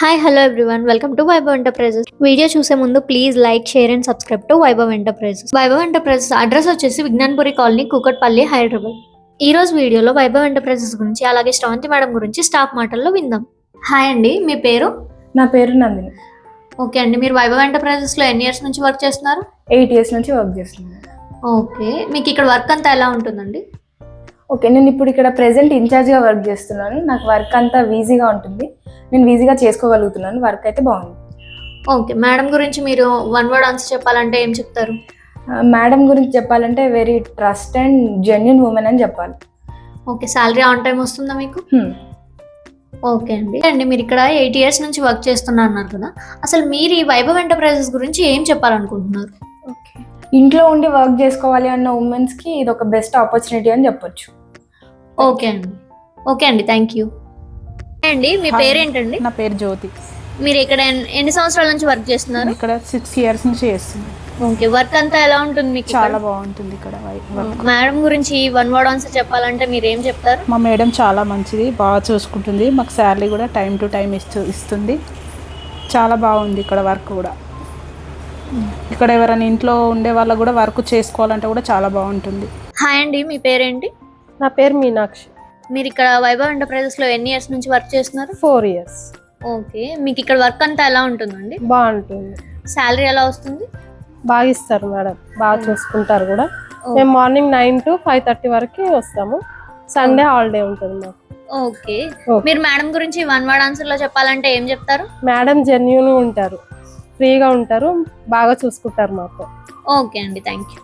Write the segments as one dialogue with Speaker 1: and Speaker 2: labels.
Speaker 1: Hi hello everyone welcome to Vaibhav enterprises video చూసే ముందు please like share and subscribe to Vaibhav enterprises Vaibhav enterprises address వచ్చేసి Vignanpuri colony Kukatpally Hyderabad. ఈ రోజు వీడియోలో Vaibhav enterprises గురించి అలాగే శ్రవంతి మేడం గురించి స్టాఫ్ మాటల్లో విందాం. హాయ్ అండి మీ పేరు?
Speaker 2: నా పేరు నందిని.
Speaker 1: ఓకే అండి మీరు వైభవ్ ఎంటర్ప్రైజెస్లో ఎన్ని ఇయర్స్ నుంచి వర్క్ చేస్తున్నారు?
Speaker 2: ఎయిట్ ఇయర్స్ నుంచి వర్క్ చేస్తున్నాను.
Speaker 1: ఓకే మీకు ఇక్కడ వర్క్ అంతా ఎలా ఉంటుందండి?
Speaker 2: ఓకే నేను ఇప్పుడు ఇక్కడ ప్రెసెంట్ ఇన్ఛార్జ్గా వర్క్ చేస్తున్నాను. నాకు వర్క్ అంతా ఈజీగా ఉంటుంది. నేను ఈజీగా చేసుకోగలుగుతున్నాను. వర్క్ అయితే బాగుంది.
Speaker 1: ఓకే మేడం గురించి మీరు వన్ వర్డ్ ఆన్సర్ చెప్పాలంటే ఏం చెప్తారు?
Speaker 2: మేడం గురించి చెప్పాలంటే very trust and genuine women అని చెప్పాలి.
Speaker 1: ఓకే శాలరీ ఆన్ టైం వస్తుందా మీకు?
Speaker 2: Hmm.
Speaker 1: ఓకే అండి. అండి మీరు ఇక్కడ ఎయిట్ ఇయర్స్ నుంచి వర్క్ చేస్తున్నా అన్నారు కదా. అసలు మీరు ఈ వైభవ్ ఎంటర్ప్రైజెస్ గురించి ఏం చెప్పాలనుకుంటున్నారు?
Speaker 2: ఇంట్లో ఉండి వర్క్ చేసుకోవాలి అన్న ఉమెన్స్కి ఇది ఒక బెస్ట్ ఆపర్చునిటీ అని చెప్పొచ్చు.
Speaker 1: ఓకే అండి. ఓకే అండి థ్యాంక్ యూ. అండి మీ. పేరేంటండి?
Speaker 3: నా పేరు జ్యోతి.
Speaker 1: మీరు ఇక్కడ ఎన్- ఎన్ని సంవత్సరాల నుంచి వర్క్ చేస్తున్నారు?
Speaker 3: ఇక్కడ సిక్స్ ఇయర్స్ నుంచి చేస్తున్నాను
Speaker 1: ఓకే వర్క్ అంతా ఎలా ఉంటుంది మీకు
Speaker 3: చాలా బాగుంటుంది ఇక్కడ
Speaker 1: మేడం గురించి వన్ వర్డ్ ఆన్సర్ చెప్పాలంటే మీరు ఏం చెప్తారు?
Speaker 3: మా మేడం చాలా మంచిది బాగా చూసుకుంటుంది. మాకు శాలరీ కూడా టైం టు టైం ఇస్తూ ఇస్తుంది. చాలా బాగుంది ఇక్కడ వర్క్ కూడా. ఇక్కడ ఎవరైనా ఇంట్లో ఉండే వాళ్ళకు కూడా వర్క్ చేసుకోవాలంటే కూడా చాలా బాగుంటుంది.
Speaker 1: హాయ్ అండి మీ పేరేంటి?
Speaker 4: నా పేరు మీనాక్షి.
Speaker 1: మీరు ఇక్కడ వైభవ్ ఎంటర్ప్రైజెస్లో ఎన్ని ఇయర్స్ నుంచి వర్క్ చేస్తున్నారు?
Speaker 4: Four years.
Speaker 1: ఓకే మీకు ఇక్కడ వర్క్ అంతా ఎలా ఉంటుందండి?
Speaker 4: బాగుంటుంది.
Speaker 1: శాలరీ ఎలా వస్తుంది?
Speaker 4: బాగా ఇస్తారు మేడం బాగా చూసుకుంటారు కూడా. మేము morning nine to five thirty వరకు వస్తాము. సండే హాలిడే ఉంటుంది మాకు.
Speaker 1: ఓకే. మీరు మేడం గురించి వన్ వర్డ్ ఆన్సర్లో చెప్పాలంటే ఏం చెప్తారు?
Speaker 4: మేడం జెన్యున్గా ఉంటారు ఫ్రీగా ఉంటారు బాగా చూసుకుంటారు మాకు
Speaker 1: ఓకే అండి థ్యాంక్ యూ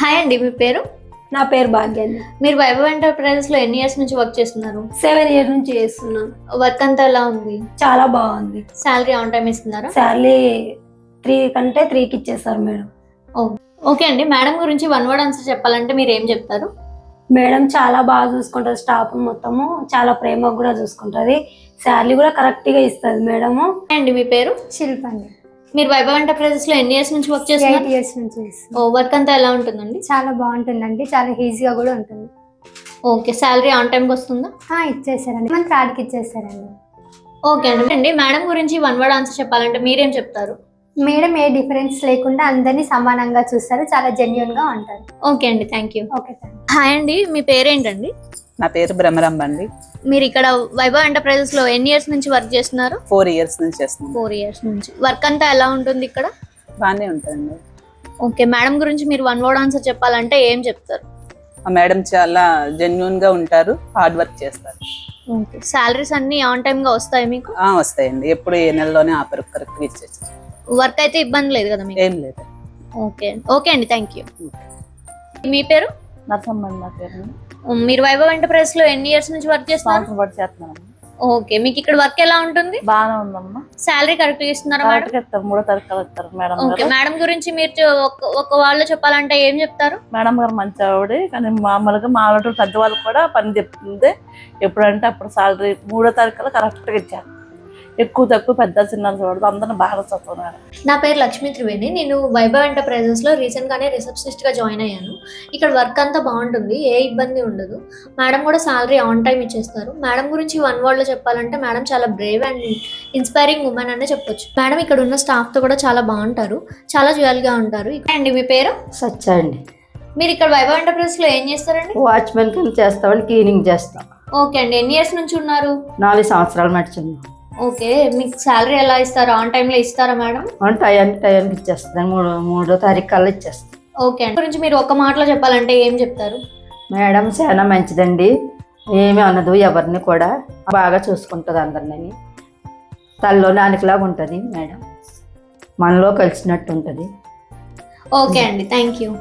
Speaker 1: హాయ్ అండి మీ పేరు?
Speaker 5: నా పేరు భాగ్యాన్ని.
Speaker 1: మీరు వైభవ్ ఎంటర్ప్రైజెస్లో ఎన్ని ఇయర్స్ నుంచి వర్క్ చేస్తున్నారు?
Speaker 5: సెవెన్ ఇయర్ నుంచి చేస్తున్నాను.
Speaker 1: వర్క్ అంతా ఎలా ఉంది?
Speaker 5: చాలా బాగుంది.
Speaker 1: శాలరీ ఆన్ టైం ఇస్తున్నారా?
Speaker 5: శాలరీ త్రీ కంటే త్రీకి ఇచ్చేస్తారు మేడం.
Speaker 1: ఓకే అండి. మేడం గురించి వన్ వర్డ్ ఆన్సర్ చెప్పాలంటే మీరు ఏం చెప్తారు?
Speaker 5: మేడం చాలా బాగా చూసుకుంటుంది స్టాఫ్ మొత్తము. చాలా ప్రేమగా కూడా చూసుకుంటుంది. శాలరీ కూడా కరెక్ట్గా ఇస్తుంది మేడము.
Speaker 1: అండి మీ పేరు?
Speaker 6: శిల్ప అండి.
Speaker 1: మీరు వైభవ్ ఎంటర్ప్రైజెస్లో ఎన్ని ఇయర్స్ నుంచి వర్క్
Speaker 6: ఎయిట్
Speaker 1: చేస్తున్నారు?
Speaker 6: ఇయర్స్ నుంచి చేస్తున్నాను.
Speaker 1: ఓ వర్క్ అంతా ఎలా ఉంటుందండి?
Speaker 6: చాలా బాగుంటుందండి. చాలా ఈజీగా కూడా ఉంటుంది.
Speaker 1: ఓకే శాలరీ ఆన్ టైంకి వస్తుందా?
Speaker 6: ఆ, ఇచ్చేసారండి మన థర్డ్కి ఇచ్చేసారండి
Speaker 1: ఓకే అండి. అండి మేడం గురించి వన్ వర్డ్ ఆన్సర్ చెప్పాలంటే మీరేం చెప్తారు?
Speaker 6: మేడం ఏ డిఫరెన్స్ లేకుండా అందరినీ సమానంగా చూస్తారు. చాలా జెన్యున్గా ఉంటారు.
Speaker 1: ఓకే అండి thank you
Speaker 6: okay thank
Speaker 1: hi అండి మీ పేరేంటండి?
Speaker 7: నా పేరు భ్రమరంబ అండి.
Speaker 1: మీరు ఇక్కడ వైభవ్ ఎంటర్ప్రైజెస్లో ఎన్ని ఇయర్స్ నుంచి వర్క్ చేస్తున్నారు?
Speaker 7: ఫోర్ ఇయర్స్ నుంచి చేస్తున్నాను
Speaker 1: ఫోర్ ఇయర్స్ నుంచి. వర్క్ అంతా ఎలా ఉంటుంది ఇక్కడ?
Speaker 7: బాగానే ఉంటుందండి.
Speaker 1: ఓకే మేడం గురించి మీరు వన్ వర్డ్ ఆన్సర్ చెప్పాలంటే ఏం చెప్తారు?
Speaker 7: మా మేడం చాలా జెన్యున్గా ఉంటారు హార్డ్ వర్క్ చేస్తారు.
Speaker 1: ఓకే శాలరీస్ అన్ని ఆన్ టైమ్గా వస్తాయి మీకు?
Speaker 7: ఆ, వస్తాయండి. ఎప్పుడు ఏ నెలలోనే ఆపరు కరెక్ట్గా ఇచ్చేసి
Speaker 1: వర్క్ అయితే ఇబ్బంది లేదు కదా మీకు?
Speaker 7: ఏం లేదు.
Speaker 1: ఓకే ఓకే అండి థ్యాంక్ యూ మీ పేరు?
Speaker 8: నరసమ్మ నా పేరు.
Speaker 1: మీరు వైభవ్ ఎంటర్ప్రైజెస్లో ఎన్ని ఇయర్స్ నుంచి వర్క్ చేస్తున్నారు?
Speaker 8: చేస్తున్నాను.
Speaker 1: ఓకే మీకు ఇక్కడ వర్క్ ఎలా ఉంటుంది?
Speaker 8: బాగానే ఉందమ్మా.
Speaker 1: శాలరీ కరెక్ట్ ఇస్తున్నారా మేడం
Speaker 8: ఇస్తారు మూడో తారీఖు కలుగుతారు మేడం
Speaker 1: ఓకే మేడం గురించి మీరు ఒక- వాళ్ళు చెప్పాలంటే ఏం చెప్తారు?
Speaker 8: మేడం గారు మంచి ఆవిడ కానీ మామూలుగా మా ఆవిడ పెద్దవాళ్ళు కూడా పని చెప్తుంది. ఎప్పుడంటే అప్పుడు సాలరీ మూడో తారీఖు కరెక్ట్గా ఇచ్చారు. ఎక్కువ తక్కువ పెద్ద చిన్న చూడదు అందరిని బాగా చదువుతున్నారు
Speaker 1: నా పేరు లక్ష్మీ త్రివేణి. నేను వైభవ్ ఎంటర్ప్రైజెస్లో రీసెంట్ గానే రిసెప్షనిస్ట్గా జాయిన్ అయ్యాను. ఇక్కడ వర్క్ అంతా బాగుంటుంది ఏ ఇబ్బంది ఉండదు. మేడం కూడా సాలరీ ఆన్ టైం ఇచ్చేస్తారు. మేడం గురించి వన్ వర్డ్లో చెప్పాలంటే మేడం చాలా బ్రేవ్ అండ్ ఇన్స్పైరింగ్ ఉమెన్ అనే చెప్పొచ్చు. మేడం ఇక్కడ ఉన్న స్టాఫ్తో కూడా చాలా బాగుంటారు. చాలా జ్యువెల్గా ఉంటారు. అండి మీ పేరు?
Speaker 9: సచ్చ అండి.
Speaker 1: మీరు ఇక్కడ వైభవ్ ఎంటర్ప్రైజెస్లో ఏం చేస్తారండి?
Speaker 9: వాచ్మెన్ కింద చేస్తామని క్లీనింగ్ చేస్తాం.
Speaker 1: ఓకే అండి. ఎన్ని ఇయర్స్ నుంచి ఉన్నారు?
Speaker 9: నాలుగు సంవత్సరాలు నడిచింది
Speaker 1: ఓకే మీకు శాలరీ ఎలా ఇస్తారు? ఆన్ టైంలో ఇస్తారా మేడం?
Speaker 9: అంటే టయానికి టయానికి ఇచ్చేస్తాను. మూడో మూడో తారీఖు కల్లా ఇచ్చేస్తాం
Speaker 1: ఓకే అండి. గురించి మీరు ఒక మాటలో చెప్పాలంటే ఏం చెప్తారు?
Speaker 9: మేడం చాలా మంచిదండి. ఏమీ అనదు ఎవరిని కూడా. బాగా చూసుకుంటుంది అందరిని. తల్లో నానికలాగా ఉంటుంది మేడం. మనలో కలిసినట్టు ఉంటుంది.
Speaker 1: ఓకే అండి. Thank you.